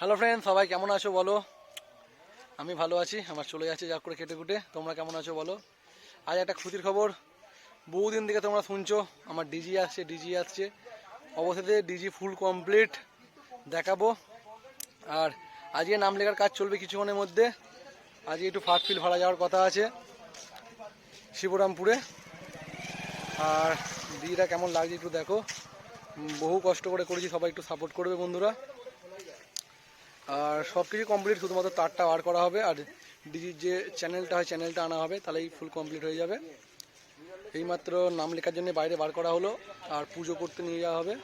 Hello friend সবাই কেমন আছো বলো? আমি ভালো আছি। আমার চলে যাচ্ছে যা করে কেটে কুটে তোমরা কেমন আছো বলো? আজ একটা খুশির খবর। বহুদিন থেকে তোমরা শুনছো। আমার ডিজি আসছে ডিজি আসছে। অবশেষে ডিজি ফুল কমপ্লিট দেখাবো। আর আজকে নাম লেখার কাজ চলবে কিছুক্ষণের মধ্যে। আজকে একটু ফার্ট ফিল ভাড়া যাওয়ার কথা আছে শিবরামপুরে। আর ডিজিটা কেমন লাগছে একটু দেখো। বহু কষ্ট করে করেছি। সবাই একটু সাপোর্ট করবে বন্ধুরা। আর সব কিছু কমপ্লিট শুধুমাত্র তারটা বার করা হবে। আর ডিজির যে চ্যানেলটা হয় চ্যানেলটা আনা হবে, তাহলেই ফুল কমপ্লিট হয়ে যাবে। এইমাত্র নাম লেখার জন্য বাইরে বার করা হলো, আর পুজো করতে নিয়ে যাওয়া হবে।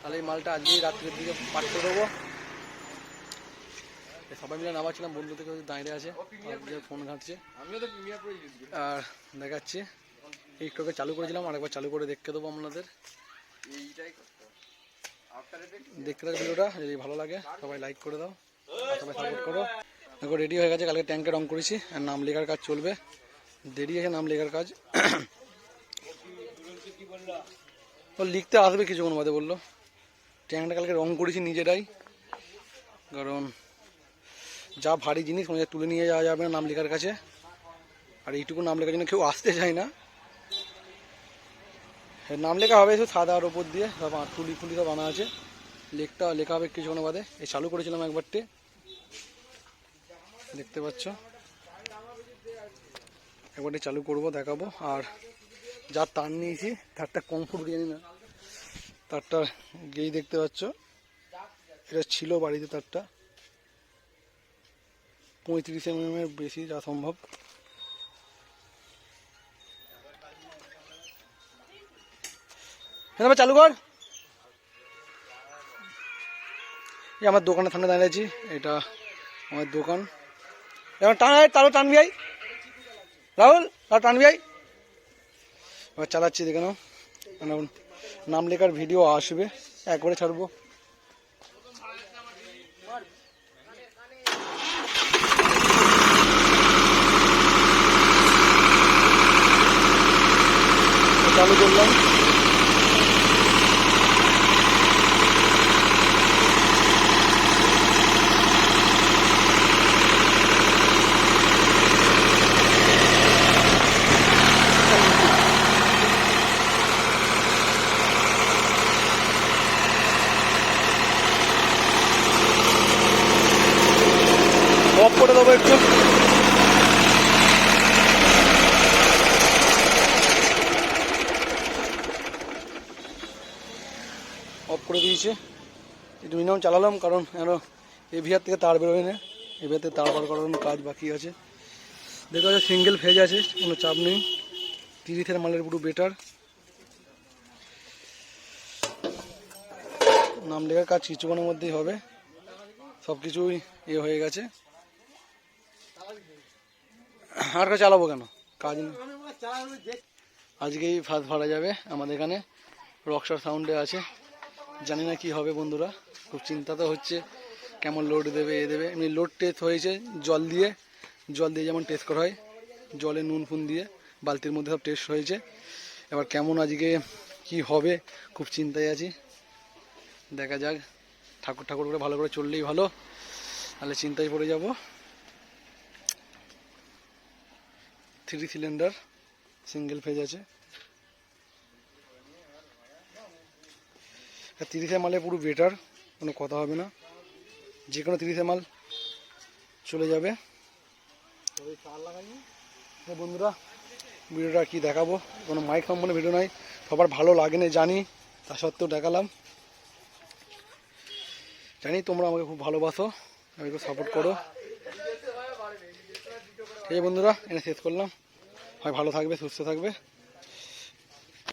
তাহলে এই মালটা আজকেই রাত্রের দিকে পাঠিয়ে দেবো। সবাই মিলে নামাচ্ছিলাম, বন্ধু থেকে দাঁড়িয়ে আছে ফোন ঘাঁটছে। আর দেখাচ্ছি। আগে চালু করেছিলাম, আরেকবার চালু করে দেখতে দেবো আপনাদের। দেখতে থাকো ভিডিওটা, যদি ভালো লাগে, সবাই লাইক করে দাও, সবাই সাপোর্ট করো। দেখো রেডি হয়ে গেছে, কালকে ট্যাঙ্কে রং করেছি, আর নাম লেখার কাজ চলবে। দেরি আছে নাম লেখার কাজ। ও, লিখতে আসবে কিছুক্ষণ বাদে বলল। ট্যাঙ্কটা কালকে রং করেছি নিজেরাই। কারণ যা ভারী জিনিস, কোনো তুলে নিয়ে যাওয়া যাবে না নাম লেখার কাছে। আর এইটুকু নাম লেখার জন্য কেউ আসতে চায় না। নাম লেখা হবে শুধু সাদার ওপর দিয়ে, সব তুলি ফুলি সব আনা আছে। লেখটা লেখা হবে কিছুক্ষণ বাদে। এই চালু করেছিলাম একবারটি। দেখতে পাচ্ছ? একবারটি চালু করব, দেখাবো। আর যা তার নিয়েছি, তারটা কম ফুটবে জানি না। তারটা গেই দেখতে পাচ্ছ। এটা ছিল বাড়িতে তারটা। পঁয়ত্রিশ এম এর বেশি যা সম্ভব। হ্যাঁ চালু কর। এই আমার দোকানের সামনে দাঁড়িয়ে আছি, এটা আমার দোকান। এবার টান তারও টানবি আই রাহুল তারও টানবি আই এবার চালাচ্ছি দেখে নাও। মানে নাম লেখার ভিডিও আসবে, একবারে ছাড়বো। চালু করলাম। করে দেবো একটু। অফ করে দিয়েছে। একটু মিনিমাম চালালাম, কারণ এখনও এভিআর থেকে তার বেরোয় না। এভিআর থেকে তার বার করার কাজ বাকি আছে। দেখা যাচ্ছে সিঙ্গেল ফেজ আছে, কোনো চাপ নেই। তিরিশের মালের পুরো বেটার নাম লেখার কাজ কিছুক্ষণের মধ্যেই হবে। সব কিছুই এ হয়ে গেছে। আর চালাবো কেন? কাজ আজকেই ফার্স্ট ভাড়া যাবে আমাদের এখানে। রকস্টার সাউন্ডে আছে। জানি না কি হবে বন্ধুরা। খুব চিন্তা তো হচ্ছে কেমন লোড দেবে, এ দেবে। এমনি লোড টেস্ট হয়েছে জল দিয়ে। জল দিয়ে যেমন টেস্ট করা হয়, জলে নুন ফুন দিয়ে বালতির মধ্যে সব টেস্ট হয়েছে। এবার কেমন আজকে কি হবে খুব চিন্তায় আছি। দেখা যাক। ঠাকুর ঠাকুর করে ভালো করে চললেই ভালো। তাহলে চিন্তায় পড়ে যাব। থ্রি সিলিন্ডার, সিঙ্গেল ফেজ আছে। তিরিশে মালে পুরো বেটার, কোনো কথা হবে না। যে কোনো তিরিশে মাল চলে যাবে। বন্ধুরা, ভিডিওটা কি দেখাবো? কোনো মাইক সম্বন্ধে ভিডিও নয়। সবার ভালো লাগে না জানি, তা সত্ত্বেও দেখালাম। জানি তোমরা আমাকে খুব ভালোবাসো, আমাকে সাপোর্ট করো। ঠিক আছে বন্ধুরা এনে শেষ করলাম। হয় ভালো থাকবে সুস্থ থাকবে।